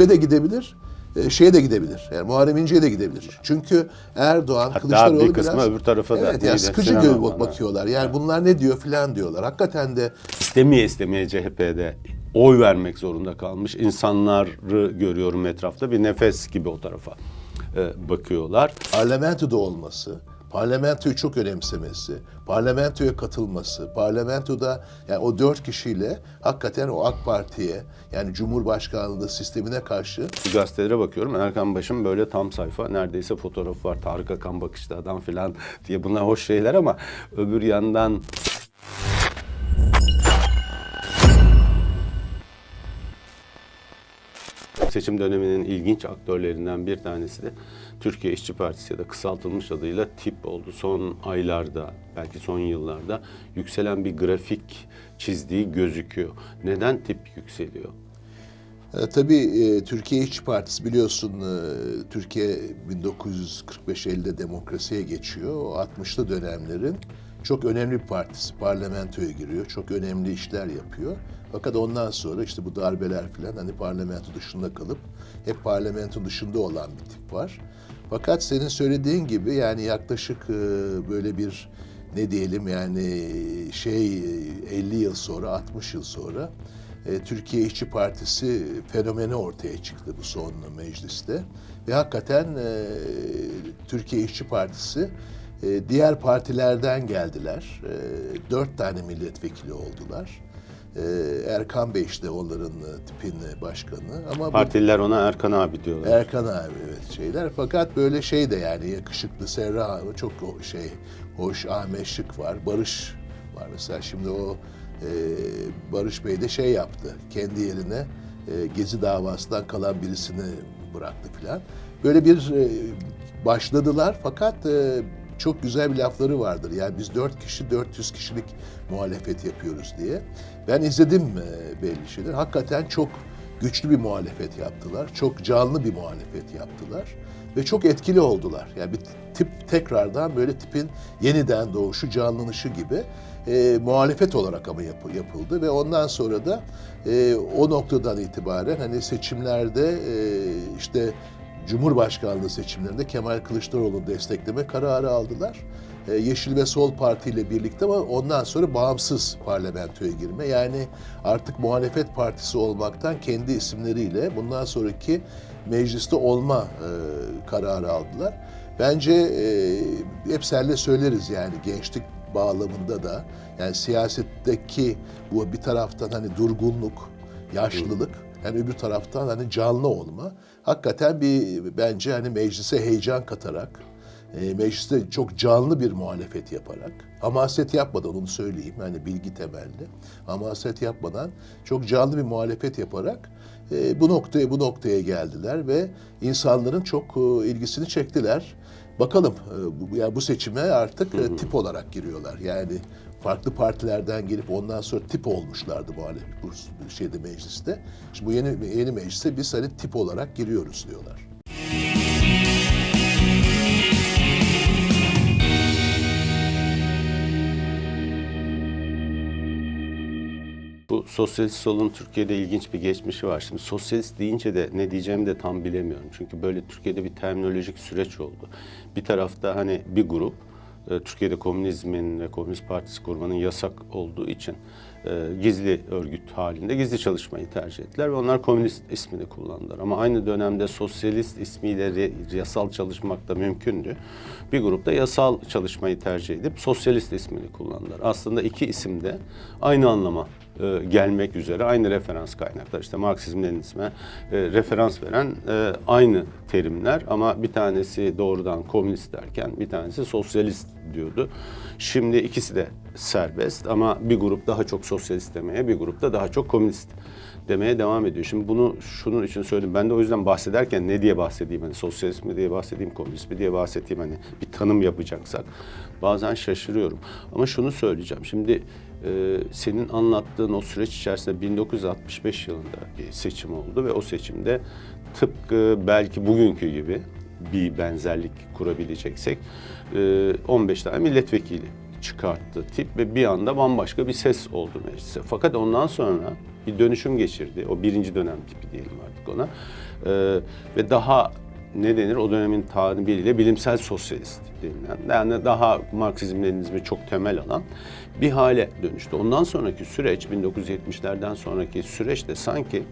tipe de gidebilir, e, şeye de gidebilir. Yani Muharrem İnce'ye de gidebilir. Çünkü Erdoğan, Hatta Kılıçdaroğlu bir kısmı biraz... öbür tarafa da Evet yani sıkıcı Sinan gö- Oğan'a. bakıyorlar. Yani bunlar ne diyor filan diyorlar. Hakikaten de istemeye istemeye CHP'de oy vermek zorunda kalmış insanları görüyorum etrafta. Bir nefes gibi o tarafa e, bakıyorlar. parlamentoda olması, parlamentoyu çok önemsemesi, parlamentoya katılması, parlamentoda yani o dört kişiyle hakikaten o AK Parti'ye yani Cumhurbaşkanlığı sistemine karşı gazetelere bakıyorum. Erkan Baş'ın böyle tam sayfa neredeyse fotoğrafı var. Tarık Akan bakışlı adam falan diye bunlar hoş şeyler ama öbür yandan seçim döneminin ilginç aktörlerinden bir tanesi de Türkiye İşçi Partisi ya da kısaltılmış adıyla TİP oldu. Son aylarda, belki son yıllarda yükselen bir grafik çizdiği gözüküyor. Neden TİP yükseliyor? E, tabii e, Türkiye İşçi Partisi biliyorsun e, Türkiye 1945-50'de demokrasiye geçiyor. O 60'lı dönemlerin çok önemli bir partisi. Parlamentoya giriyor. Çok önemli işler yapıyor. Fakat ondan sonra işte bu darbeler falan hani parlamento dışında kalıp hep parlamento dışında olan bir tip var. Fakat senin söylediğin gibi yani yaklaşık e, böyle bir ne diyelim yani şey e, 50 yıl sonra 60 yıl sonra e, Türkiye İşçi Partisi fenomeni ortaya çıktı bu son mecliste. Ve hakikaten e, Türkiye İşçi Partisi e, diğer partilerden geldiler. E, dört tane milletvekili oldular. E, Erkan Bey işte onların e, tipin başkanı. Ama bu Partililer ona Erkan abi diyorlar. Erkan abi evet şeyler. Fakat böyle şey de yani yakışıklı Serra çok şey hoş Ahmet Şık var. Barış var mesela şimdi o e, Barış Bey de şey yaptı. Kendi yerine e, Gezi davasından kalan birisini bıraktı filan. Böyle bir e, başladılar fakat e, çok güzel bir lafları vardır. Yani biz dört kişi 400 kişilik muhalefet yapıyoruz diye. Ben izledim e, belli şeyler. Hakikaten çok güçlü bir muhalefet yaptılar. Çok canlı bir muhalefet yaptılar. Ve çok etkili oldular. Yani bir tip tekrardan böyle tipin yeniden doğuşu, canlanışı gibi e, muhalefet olarak ama yapı- yapıldı. Ve ondan sonra da e, o noktadan itibaren hani seçimlerde e, işte Cumhurbaşkanlığı seçimlerinde Kemal Kılıçdaroğlu'nu destekleme kararı aldılar. E, Yeşil ve Sol Parti ile birlikte ama ondan sonra bağımsız parlamentoya girme. Yani artık muhalefet partisi olmaktan kendi isimleriyle bundan sonraki mecliste olma e, kararı aldılar. Bence e, hep senle söyleriz yani gençlik bağlamında da yani siyasetteki bu bir taraftan hani durgunluk, yaşlılık yani öbür taraftan hani canlı olma hakikaten bir bence hani meclise heyecan katarak e, mecliste çok canlı bir muhalefet yaparak hamaset yapmadan onu söyleyeyim hani bilgi temelli hamaset yapmadan çok canlı bir muhalefet yaparak e, bu noktaya bu noktaya geldiler ve insanların çok e, ilgisini çektiler. Bakalım e, bu, yani bu seçime artık e, tip olarak giriyorlar. Yani farklı partilerden gelip ondan sonra tip olmuşlardı muhalefet bu şeyde mecliste. Şimdi bu yeni yeni mecliste biz hani tip olarak giriyoruz diyorlar. Bu sosyalist solun Türkiye'de ilginç bir geçmişi var. Şimdi sosyalist deyince de ne diyeceğimi de tam bilemiyorum. Çünkü böyle Türkiye'de bir terminolojik süreç oldu. Bir tarafta hani bir grup Türkiye'de komünizmin ve Komünist Partisi kurmanın yasak olduğu için e, gizli örgüt halinde gizli çalışmayı tercih ettiler ve onlar komünist ismini kullandılar. Ama aynı dönemde sosyalist ismiyle yasal çalışmak da mümkündü. Bir grupta yasal çalışmayı tercih edip sosyalist ismini kullandılar. Aslında iki isim de aynı anlama e, gelmek üzere aynı referans kaynaklar. İşte Marksizm Leninizme e, referans veren e, aynı terimler ama bir tanesi doğrudan komünist derken bir tanesi sosyalist diyordu. Şimdi ikisi de serbest ama bir grup daha çok sosyalist demeye, bir grup da daha çok komünist demeye devam ediyor. Şimdi bunu şunun için söyledim. Ben de o yüzden bahsederken ne diye bahsedeyim? Hani sosyalist mi diye bahsedeyim, komünist mi diye bahsedeyim? Hani bir tanım yapacaksak bazen şaşırıyorum. Ama şunu söyleyeceğim. Şimdi e, senin anlattığın o süreç içerisinde 1965 yılında bir seçim oldu ve o seçimde tıpkı belki bugünkü gibi bir benzerlik kurabileceksek e, 15 tane milletvekili çıkarttı tip ve bir anda bambaşka bir ses oldu mecliste. Fakat ondan sonra bir dönüşüm geçirdi. O birinci dönem tipi diyelim artık ona. Ee, ve daha ne denir o dönemin tabiriyle bilimsel sosyalist denilen yani daha Marksizm Leninizmi çok temel alan bir hale dönüştü. Ondan sonraki süreç 1970'lerden sonraki süreçte sanki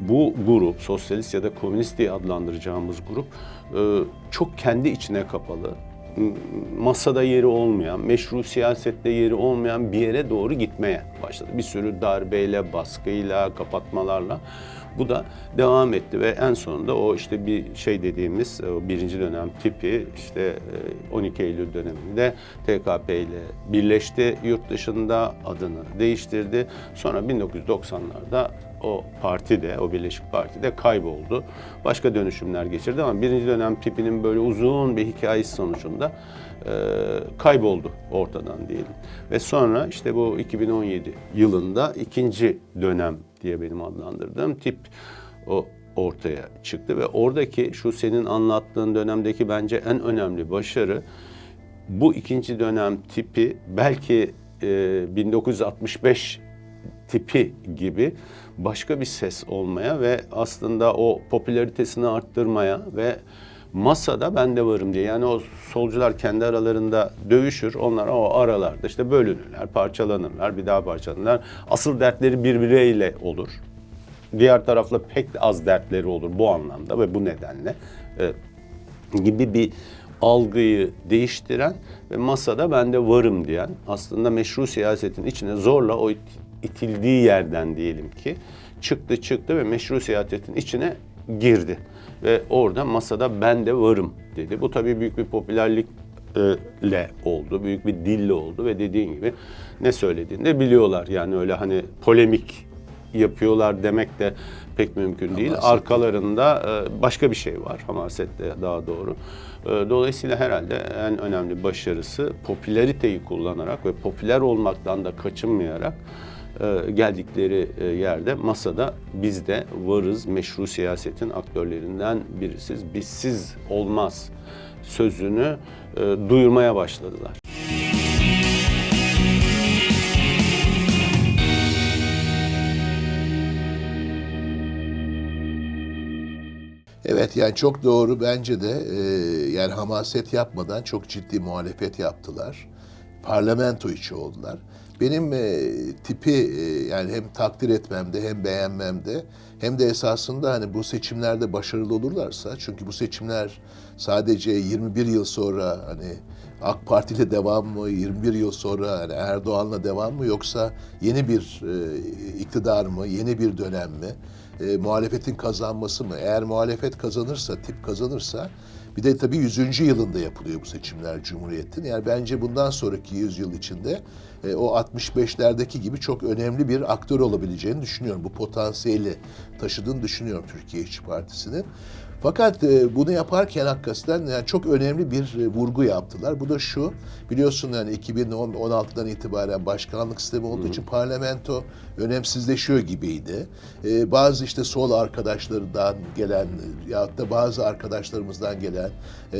bu grup sosyalist ya da komünist diye adlandıracağımız grup e, çok kendi içine kapalı masada yeri olmayan, meşru siyasette yeri olmayan bir yere doğru gitmeye başladı. Bir sürü darbeyle, baskıyla, kapatmalarla bu da devam etti ve en sonunda o işte bir şey dediğimiz o birinci dönem tipi işte e, 12 Eylül döneminde TKP ile birleşti. Yurt dışında adını değiştirdi. Sonra 1990'larda o parti de, o Birleşik Parti de kayboldu. Başka dönüşümler geçirdi ama birinci dönem tipinin böyle uzun bir hikayesi sonucunda e, kayboldu ortadan diyelim. Ve sonra işte bu 2017 yılında ikinci dönem diye benim adlandırdığım tip o ortaya çıktı ve oradaki şu senin anlattığın dönemdeki bence en önemli başarı bu ikinci dönem tipi belki e, 1965 tipi gibi başka bir ses olmaya ve aslında o popülaritesini arttırmaya ve masada ben de varım diye. Yani o solcular kendi aralarında dövüşür. Onlar o aralarda işte bölünürler, parçalanırlar, bir daha parçalanırlar. Asıl dertleri birbiriyle olur. Diğer tarafla pek az dertleri olur bu anlamda ve bu nedenle. e, gibi bir algıyı değiştiren ve masada ben de varım diyen aslında meşru siyasetin içine zorla o it- itildiği yerden diyelim ki çıktı çıktı ve meşru siyasetin içine girdi. Ve orada masada ben de varım dedi. Bu tabii büyük bir popülerlikle oldu, büyük bir dille oldu ve dediğin gibi ne söylediğini de biliyorlar. Yani öyle hani polemik yapıyorlar demek de pek mümkün değil. Hamaset. Arkalarında e, başka bir şey var. Hamaset de daha doğru. E, Dolayısıyla herhalde en önemli başarısı popülariteyi kullanarak ve popüler olmaktan da kaçınmayarak geldikleri e, yerde masada biz de varız meşru siyasetin aktörlerinden birisiz. Bizsiz olmaz sözünü e, duyurmaya başladılar. Evet yani çok doğru bence de e, yani hamaset yapmadan çok ciddi muhalefet yaptılar. Parlamento içi oldular. Benim e, tipi e, yani hem takdir etmemde hem beğenmemde hem de esasında hani bu seçimlerde başarılı olurlarsa çünkü bu seçimler sadece 21 yıl sonra hani AK Parti ile devam mı, 21 yıl sonra hani Erdoğan'la devam mı yoksa yeni bir e, iktidar mı, yeni bir dönem mi? e, muhalefetin kazanması mı? Eğer muhalefet kazanırsa, tip kazanırsa bir de tabii 100. yılında yapılıyor bu seçimler Cumhuriyet'in. Yani bence bundan sonraki 100 yıl içinde e, o 65'lerdeki gibi çok önemli bir aktör olabileceğini düşünüyorum. Bu potansiyeli taşıdığını düşünüyorum Türkiye İşçi Partisi'nin. Fakat e, bunu yaparken hakikaten yani çok önemli bir e, vurgu yaptılar. Bu da şu, biliyorsun yani 2016'dan itibaren başkanlık sistemi olduğu için parlamento önemsizleşiyor gibiydi. E, bazı işte sol arkadaşlarından gelen ya da bazı arkadaşlarımızdan gelen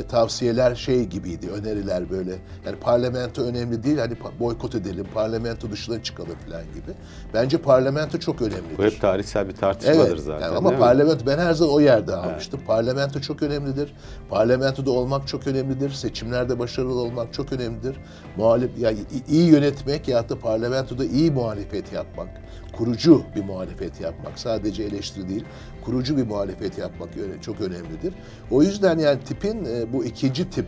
tavsiyeler şey gibiydi, öneriler böyle. Yani parlamento önemli değil, hani boykot edelim, parlamento dışına çıkalım falan gibi. Bence parlamento çok önemlidir. Bu hep tarihsel bir tartışmadır Evet, zaten. yani ama parlamento ben her zaman o yerde almıştım. Parlamento çok önemlidir. Parlamentoda olmak çok önemlidir. Seçimlerde başarılı olmak çok önemlidir. Muhalif yani iyi yönetmek ya da parlamentoda iyi muhalefet yapmak, kurucu bir muhalefet yapmak, sadece eleştiri değil, kurucu bir muhalefet yapmak çok önemlidir. O yüzden yani tipin e, bu ikinci tip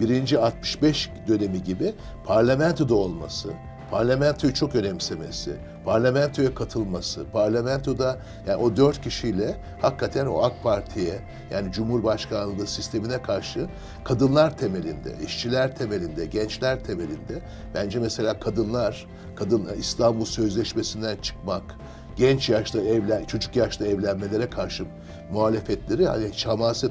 birinci 65 dönemi gibi parlamentoda olması, parlamentoyu çok önemsemesi, parlamentoya katılması, parlamentoda yani o dört kişiyle hakikaten o AK Parti'ye yani Cumhurbaşkanlığı sistemine karşı kadınlar temelinde, işçiler temelinde, gençler temelinde bence mesela kadınlar, kadın İstanbul Sözleşmesi'nden çıkmak, genç yaşta evlen, çocuk yaşta evlenmelere karşı muhalefetleri hani hiç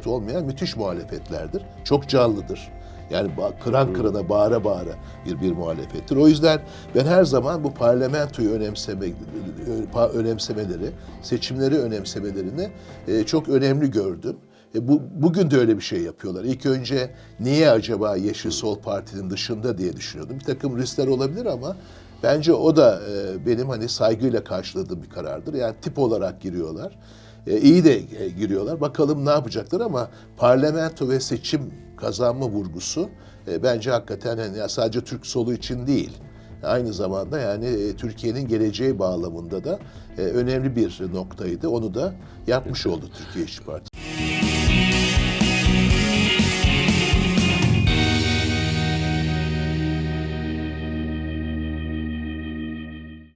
olmayan müthiş muhalefetlerdir. Çok canlıdır. Yani kıran kırana, bağıra bağıra bir bir muhalefettir. O yüzden ben her zaman bu parlamentoyu önemseme, önemsemeleri, seçimleri önemsemelerini e, çok önemli gördüm. E, bu, bugün de öyle bir şey yapıyorlar. İlk önce niye acaba Yeşil Sol Parti'nin dışında diye düşünüyordum. Bir takım riskler olabilir ama bence o da e, benim hani saygıyla karşıladığım bir karardır. Yani tip olarak giriyorlar. E, iyi de e, giriyorlar. Bakalım ne yapacaklar ama parlamento ve seçim kazanma vurgusu e, bence hakikaten hani ya sadece Türk solu için değil. Aynı zamanda yani e, Türkiye'nin geleceği bağlamında da e, önemli bir noktaydı. Onu da yapmış oldu Türkiye İşçi Partisi.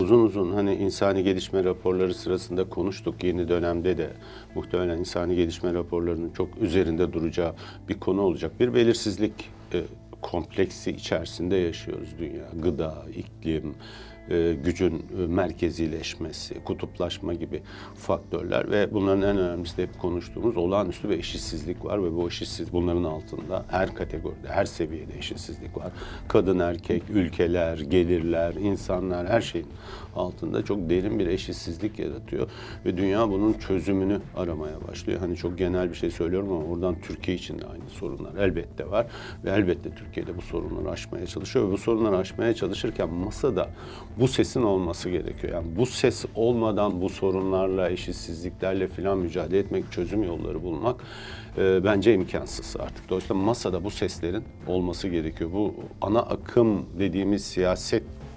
Uzun uzun hani insani gelişme raporları sırasında konuştuk. Yeni dönemde de muhtemelen insani gelişme raporlarının çok üzerinde duracağı bir konu olacak. Bir belirsizlik e, kompleksi içerisinde yaşıyoruz dünya. Gıda, iklim, e, gücün e, merkezileşmesi, kutuplaşma gibi faktörler ve bunların en önemlisi de hep konuştuğumuz olağanüstü bir eşitsizlik var ve bu eşitsizlik bunların altında her kategoride, her seviyede eşitsizlik var. Kadın, erkek, ülkeler, gelirler, insanlar her şeyin altında çok derin bir eşitsizlik yaratıyor ve dünya bunun çözümünü aramaya başlıyor. Hani çok genel bir şey söylüyorum ama oradan Türkiye için de aynı sorunlar elbette var ve elbette Türkiye'de bu sorunları aşmaya çalışıyor ve bu sorunları aşmaya çalışırken masada bu sesin olması gerekiyor. Yani bu ses olmadan bu sorunlarla, eşitsizliklerle filan mücadele etmek, çözüm yolları bulmak e, bence imkansız artık. Dolayısıyla masada bu seslerin olması gerekiyor. Bu ana akım dediğimiz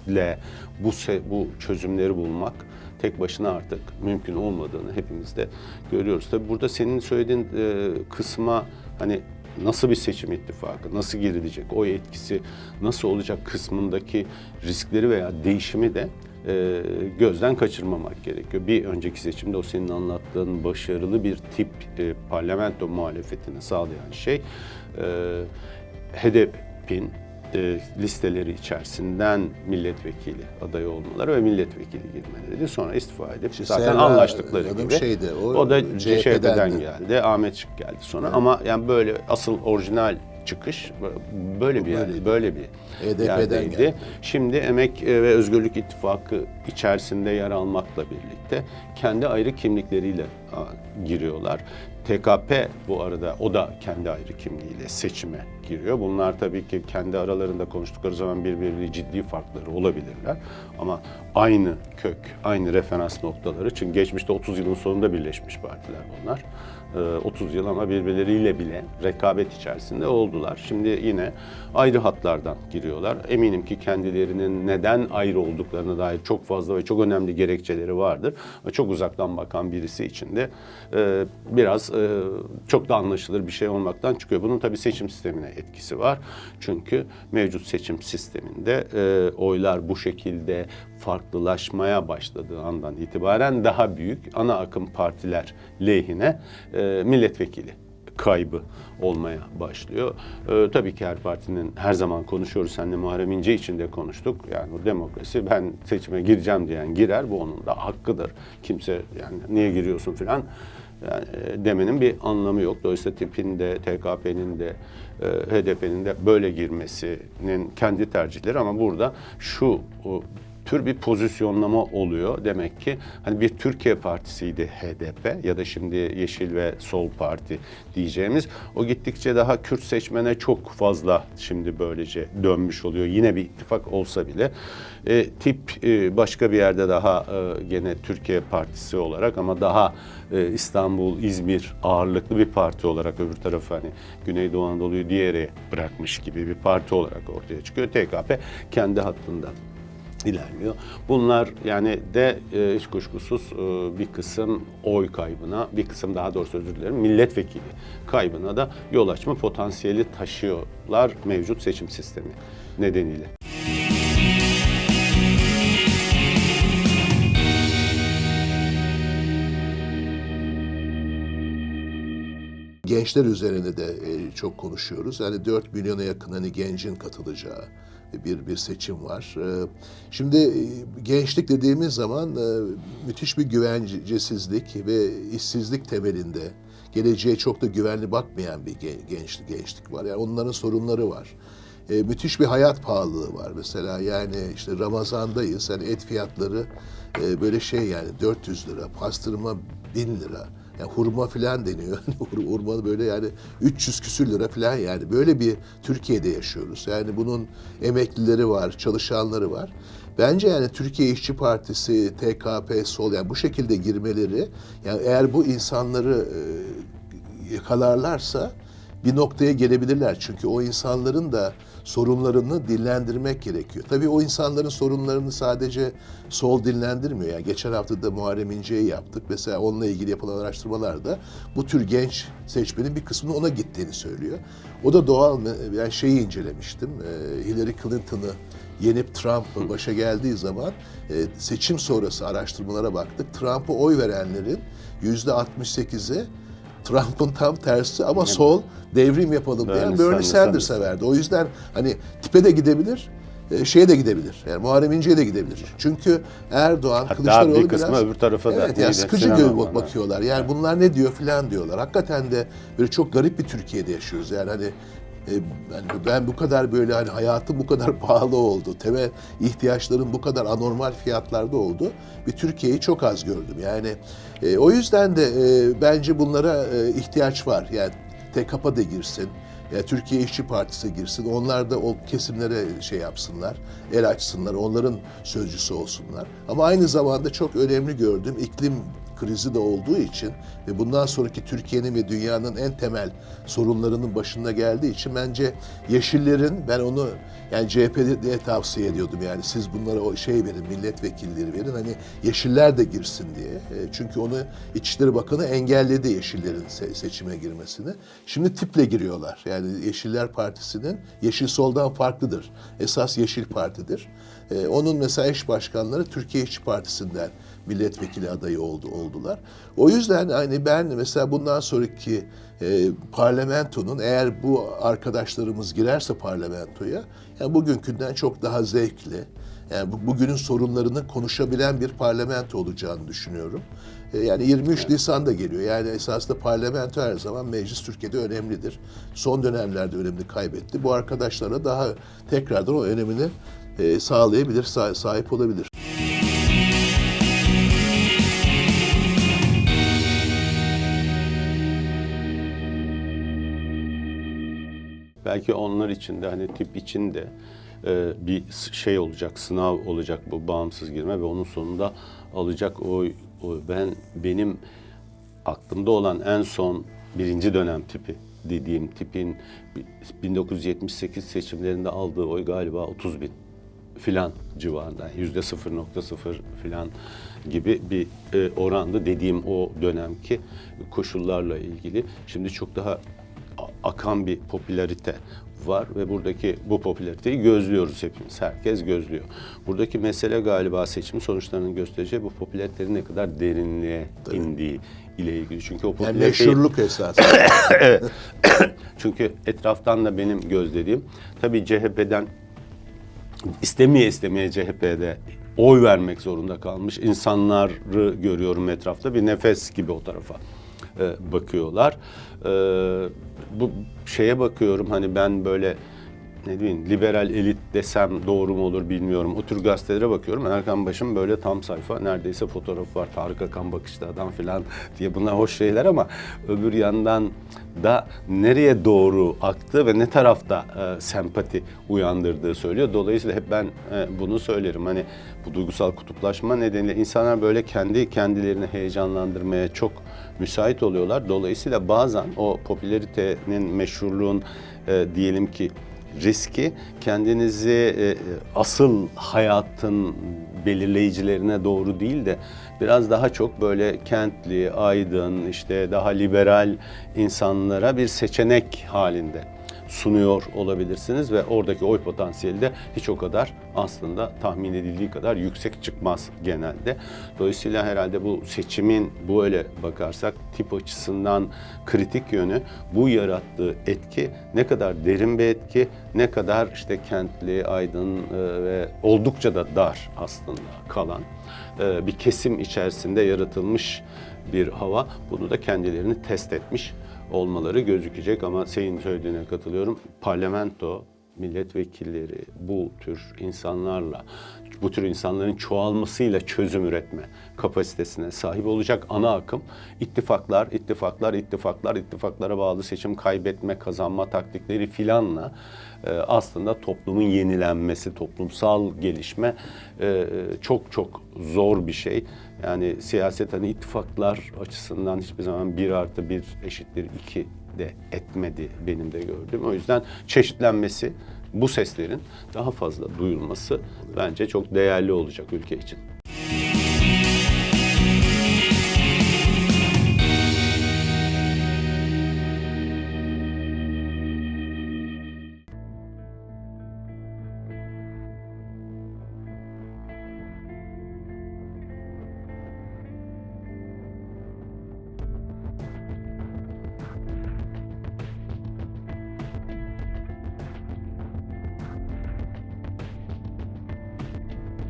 siyasetle bu bu çözümleri bulmak tek başına artık mümkün olmadığını hepimiz de görüyoruz. Tabii burada senin söylediğin e, kısma hani nasıl bir seçim ittifakı, nasıl girilecek, o etkisi nasıl olacak kısmındaki riskleri veya değişimi de e, gözden kaçırmamak gerekiyor. Bir önceki seçimde o senin anlattığın başarılı bir tip e, parlamento muhalefetini sağlayan şey e, HDP'in e, listeleri içerisinden milletvekili adayı olmaları ve milletvekili girmeleri. Sonra istifa edip zaten Serra anlaştıkları gibi. şeydi, o o da CHP'den CHP'den de. geldi. Ahmet Şık geldi sonra ama yani böyle asıl orijinal çıkış böyle bir yer, böyle bir HDP'den yerdeydi. geldi. Şimdi Emek e, ve Özgürlük İttifakı içerisinde yer almakla birlikte kendi ayrı kimlikleriyle giriyorlar. TKP bu arada o da kendi ayrı kimliğiyle seçime giriyor. Bunlar tabii ki kendi aralarında konuştukları zaman birbiriyle ciddi farkları olabilirler. Ama aynı kök, aynı referans noktaları. Çünkü geçmişte 30 yılın sonunda birleşmiş partiler bunlar. Ee, 30 yıl ama birbirleriyle bile rekabet içerisinde oldular. Şimdi yine ayrı hatlardan giriyorlar. Eminim ki kendilerinin neden ayrı olduklarına dair çok fazla ve çok önemli gerekçeleri vardır. Çok uzaktan bakan birisi için de e, biraz e, çok da anlaşılır bir şey olmaktan çıkıyor. Bunun tabii seçim sistemine etkisi var. Çünkü mevcut seçim sisteminde e, oylar bu şekilde farklılaşmaya başladığı andan itibaren daha büyük ana akım partiler lehine e, milletvekili kaybı olmaya başlıyor. Ee, tabii ki her partinin her zaman konuşuyoruz. Seninle Muharrem İnce için de konuştuk. Yani o demokrasi ben seçime gireceğim diyen girer. Bu onun da hakkıdır. Kimse yani niye giriyorsun filan yani, e, demenin bir anlamı yok. Dolayısıyla tipin de TKP'nin de e, HDP'nin de böyle girmesinin kendi tercihleri ama burada şu o, tür bir pozisyonlama oluyor. Demek ki hani bir Türkiye Partisi'ydi HDP ya da şimdi Yeşil ve Sol Parti diyeceğimiz. O gittikçe daha Kürt seçmene çok fazla şimdi böylece dönmüş oluyor. Yine bir ittifak olsa bile. E, tip e, başka bir yerde daha e, gene Türkiye Partisi olarak ama daha e, İstanbul, İzmir ağırlıklı bir parti olarak öbür tarafı hani Güneydoğu Anadolu'yu diğeri bırakmış gibi bir parti olarak ortaya çıkıyor. TKP kendi hattında ilerliyor. Bunlar yani de e, hiç kuşkusuz e, bir kısım oy kaybına, bir kısım daha doğrusu özür dilerim milletvekili kaybına da yol açma potansiyeli taşıyorlar mevcut seçim sistemi nedeniyle. Gençler üzerine de e, çok konuşuyoruz. Yani 4 milyona yakın hani gencin katılacağı bir bir seçim var. E, Şimdi e, gençlik dediğimiz zaman e, müthiş bir güvencesizlik ve işsizlik temelinde geleceğe çok da güvenli bakmayan bir gen- gençlik gençlik var. Yani onların sorunları var. E, müthiş bir hayat pahalılığı var mesela yani işte Ramazan'dayız hani et fiyatları böyle şey yani 400 lira pastırma 1000 lira Yani hurma filan deniyor. Hur- hurma böyle yani 300 küsür lira filan yani böyle bir Türkiye'de yaşıyoruz. Yani bunun emeklileri var, çalışanları var. Bence yani Türkiye İşçi Partisi, TKP, Sol yani bu şekilde girmeleri yani eğer bu insanları e, yakalarlarsa bir noktaya gelebilirler. Çünkü o insanların da sorunlarını dillendirmek gerekiyor. Tabii o insanların sorunlarını sadece sol dillendirmiyor. Yani geçen hafta da Muharrem İnce'yi yaptık. Mesela onunla ilgili yapılan araştırmalarda bu tür genç seçmenin bir kısmının ona gittiğini söylüyor. O da doğal? Yani şeyi incelemiştim. Ee, Hillary Clinton'ı yenip Trump başa geldiği zaman e, seçim sonrası araştırmalara baktık. Trump'a oy verenlerin yüzde 68'i Trump'ın tam tersi ama sol devrim yapalım diyen Bernie Bernie Sanders, Sanders'a verdi. O yüzden hani tipe de gidebilir, e, şeye de gidebilir. Yani Muharrem İnce'ye de gidebilir. Çünkü Erdoğan, Hatta Kılıçdaroğlu bir kısmı biraz... öbür tarafa da. Evet, yani sıkıcı Oğan, bakıyorlar. Yani bunlar ne diyor filan diyorlar. Hakikaten de böyle çok garip bir Türkiye'de yaşıyoruz. Yani hani e, ben, ben bu kadar böyle hani hayatım bu kadar pahalı oldu. Temel ihtiyaçların bu kadar anormal fiyatlarda oldu. Bir Türkiye'yi çok az gördüm. Yani e, o yüzden de e, bence bunlara e, ihtiyaç var. Yani TKP da girsin. Ya Türkiye İşçi Partisi girsin. Onlar da o kesimlere şey yapsınlar, el açsınlar, onların sözcüsü olsunlar. Ama aynı zamanda çok önemli gördüğüm iklim krizi de olduğu için ve bundan sonraki Türkiye'nin ve dünyanın en temel sorunlarının başında geldiği için bence Yeşillerin ben onu yani CHP'de diye tavsiye ediyordum yani siz bunlara o şey verin milletvekilleri verin hani Yeşiller de girsin diye. E, Çünkü onu İçişleri Bakanı engelledi Yeşillerin se- seçime girmesini. Şimdi tiple giriyorlar. Yani Yeşiller Partisi'nin Yeşil Sol'dan farklıdır. Esas Yeşil Parti'dir. E, onun mesela eş başkanları Türkiye İşçi Partisi'nden milletvekili adayı oldu oldular. O yüzden hani ben mesela bundan sonraki e, parlamentonun eğer bu arkadaşlarımız girerse parlamentoya yani bugünkünden çok daha zevkli yani bu, bugünün sorunlarını konuşabilen bir parlamento olacağını düşünüyorum. E, yani 23 Nisan'da geliyor. Yani esasında parlamento her zaman meclis Türkiye'de önemlidir. Son dönemlerde önemli kaybetti. Bu arkadaşlara daha tekrardan o önemini e, sağlayabilir, sa- sahip olabilir. Belki onlar için de hani tip için de e, bir şey olacak, sınav olacak bu bağımsız girme ve onun sonunda alacak o, o ben benim aklımda olan en son birinci dönem tipi dediğim tipin bi- 1978 seçimlerinde aldığı oy galiba 30 bin filan civarında yüzde 0.0 filan gibi bir e, orandı dediğim o dönemki koşullarla ilgili. Şimdi çok daha akan bir popülarite var ve buradaki bu popülariteyi gözlüyoruz hepimiz. Herkes gözlüyor. Buradaki mesele galiba seçim sonuçlarının göstereceği bu popülaritenin ne kadar derinliğe indiği ile ilgili. Çünkü o Yani popülariteyi... meşhurluk esası. Çünkü etraftan da benim gözlediğim tabii CHP'den istemeye istemeye CHP'de oy vermek zorunda kalmış insanları görüyorum etrafta. Bir nefes gibi o tarafa e, bakıyorlar. E, bu şeye bakıyorum hani ben böyle ne diyeyim liberal elit desem doğru mu olur bilmiyorum. O tür gazetelere bakıyorum. Erkan Baş'ın böyle tam sayfa neredeyse fotoğrafı var. Tarık Akan bakışlı adam falan diye bunlar hoş şeyler ama öbür yandan da nereye doğru aktı ve ne tarafta e, sempati uyandırdığı söylüyor. Dolayısıyla hep ben e, bunu söylerim. Hani bu duygusal kutuplaşma nedeniyle insanlar böyle kendi kendilerini heyecanlandırmaya çok müsait oluyorlar. Dolayısıyla bazen o popülaritenin, meşhurluğun e, diyelim ki riski kendinizi e, asıl hayatın belirleyicilerine doğru değil de biraz daha çok böyle kentli, aydın, işte daha liberal insanlara bir seçenek halinde sunuyor olabilirsiniz ve oradaki oy potansiyeli de hiç o kadar aslında tahmin edildiği kadar yüksek çıkmaz genelde. Dolayısıyla herhalde bu seçimin böyle bakarsak tip açısından kritik yönü bu yarattığı etki ne kadar derin bir etki, ne kadar işte kentli, aydın e, ve oldukça da dar aslında kalan e, bir kesim içerisinde yaratılmış bir hava. Bunu da kendilerini test etmiş olmaları gözükecek ama senin söylediğine katılıyorum. Parlamento milletvekilleri bu tür insanlarla, bu tür insanların çoğalmasıyla çözüm üretme kapasitesine sahip olacak ana akım ittifaklar, ittifaklar, ittifaklar, ittifaklara bağlı seçim kaybetme, kazanma taktikleri filanla e, aslında toplumun yenilenmesi, toplumsal gelişme e, çok çok zor bir şey. Yani siyaset hani ittifaklar açısından hiçbir zaman bir artı bir eşittir iki de etmedi benim de gördüğüm. O yüzden çeşitlenmesi, bu seslerin daha fazla duyulması bence çok değerli olacak ülke için.